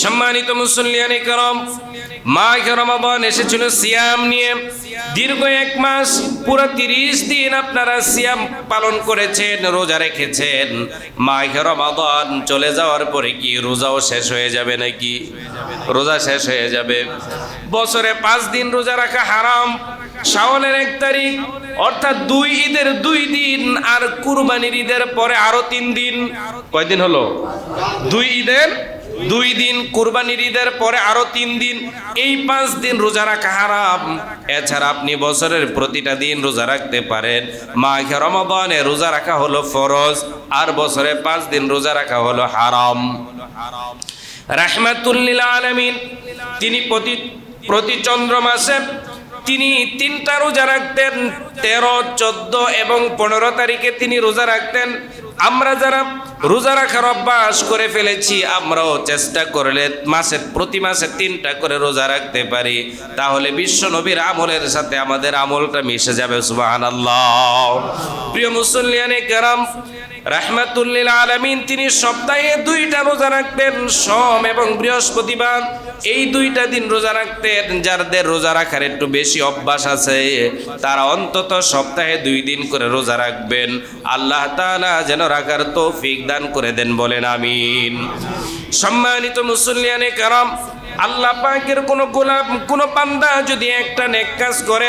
সম্মানিত মুসল্লিয়ানি করম, মাঘ রমাবন এসেছিল সিয়াম নিয়ে। দীর্ঘ এক মাস, পুরো তিরিশ দিন আপনারা সিয়াম পালন করেছেন, রোজা রেখেছেন। মাঘ রমাবন চলে যাওয়ার পরে কি রোজাও শেষ হয়ে যাবে নাকি? রোজা শেষ হয়ে যাবে। বছরে পাঁচ দিন রোজা রাখা হারাম। শাওনের এক তারিখ, অর্থাৎ দুই ঈদের দুই দিন, আর কুরবানির ঈদের পরে আরও তিন দিন। কয়দিন হলো? দুই ঈদের দুই দিন কুরবানির ঈদের পরে আরও তিন দিন, এই পাঁচ দিন রোজা রাখা হারাম। এছাড়া আপনি বছরের প্রতিটা দিন রোজা রাখতে পারেন। মাঘে রমাদানে রোজা রাখা হলো ফরজ, আর বছরে পাঁচ দিন রোজা রাখা হলো হারাম। রাহমাতুল্লিল আলামিন, তিনি প্রতি প্রতি চন্দ্র মাসে তিনি তিনটা রোজা রাখতেন, তেরো, চোদ্দ এবং পনেরো তারিখে তিনি রোজা রাখতেন। আমরা যারা রোজা রাখার অভ্যাস করে ফেলেছি, আমরাও চেষ্টা করলে মাসে প্রতি মাসে তিনটা করে রোজা রাখতে পারি। তাহলে বিশ্ব নবীর আমলের সাথে আমাদের আমলটা মিশে যাবে সুবাহান প্রিয় মুসল্লিয়ানে কেরাম রাহমাতুল্লিল আলামিন, তিনি সপ্তাহে দুইটা রোজা রাখতেন, সোম এবং বৃহস্পতিবার। এই দুইটা দিন রোজা রাখতেন যাদের রোজা রাখার একটু বেশি অভ্যাস আছে, তারা অন্তত সপ্তাহে দুই দিন করে রোজা রাখবেন। আল্লাহ তাআলা যেন রাখার তৌফিক দান করে দেন বলেন, আমিন। সম্মানিত মুসল্লিয়ানে কারাম, আল্লাহ পাকের কোন গোলাপ কোন পান্দা যদি একটা নেক কাজ করে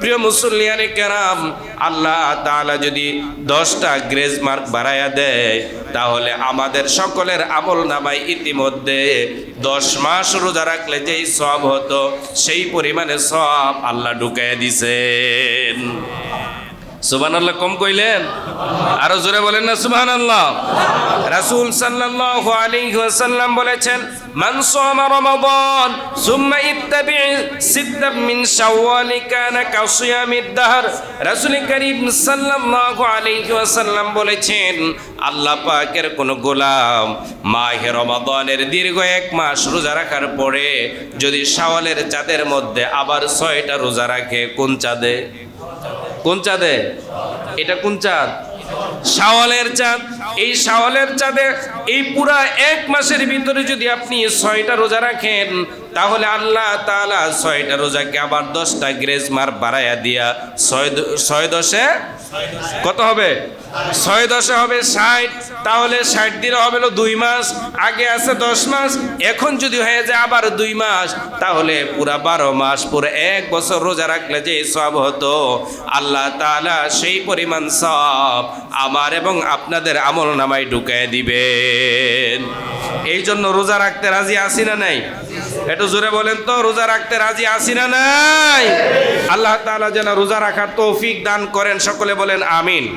প্রিয় মুসল্লিয়ানে কেরাম, আল্লাহ তাআলা যদি দশটা গ্রেজ মার্ক বাড়াইয়া দেয়, তাহলে আমাদের সকলের আমল নামায় ইতিমধ্যে দশ মাস রোজা রাখলে যেই সব হতো, সেই পরিমাণে সব আল্লাহ ঢুকাইয়া দিছেন। সুবান আল্লাহ কম কইলেন? আরও জোরে বলেন না সুবান আল্লাহ রাসূল সাল্লাল্লাহু আলাইহি ওয়াসাল্লাম বলেছেন বলেছেন কোন গোলাম মাহে রমাদানের দীর্ঘ এক মাস রোজা রাখার পরে যদি শাওয়ালের চাঁদের মধ্যে আবার ছয়টা রোজা রাখে, কোন চাঁদে? কোন চাঁদে? এটা কোন চাঁদ? শাওয়ালের চাঁদ। এই শাওয়ালের চাঁদে এই পুরা এক মাসের ভিতরে যদি আপনি ছয়টা রোজা রাখেন তাহলে আল্লাহ তাআলা ছয়টা রোজাকে আবার দশটা গ্রেজ মার বাড়াইয়া দিয়া ছয় ছয় দশে? কত হবে? ছয় দশে হবে ষাট। তাহলে ষাট দিনে হবে দুই মাস। আগে আছে দশ মাস। এখন যদি হয়ে যায় আবার দুই মাস, তাহলে পুরা বারো মাস, পুরো এক বছর রোজা রাখলে যে সব হতো, আল্লাহ তাআলা সেই পরিমাণ সব আমার এবং আপনাদের আমল নামায় ঢুকায় দিবেন। এই জন্য রোজা রাখতে রাজি আসি না নাই? একটু জোরে বলেন তো, রোজা রাখতে রাজি আছি না নাই? আল্লাহ তাআলা যেন রোজা রাখার তৌফিক দান করেন, সকলে বলেন আমিন।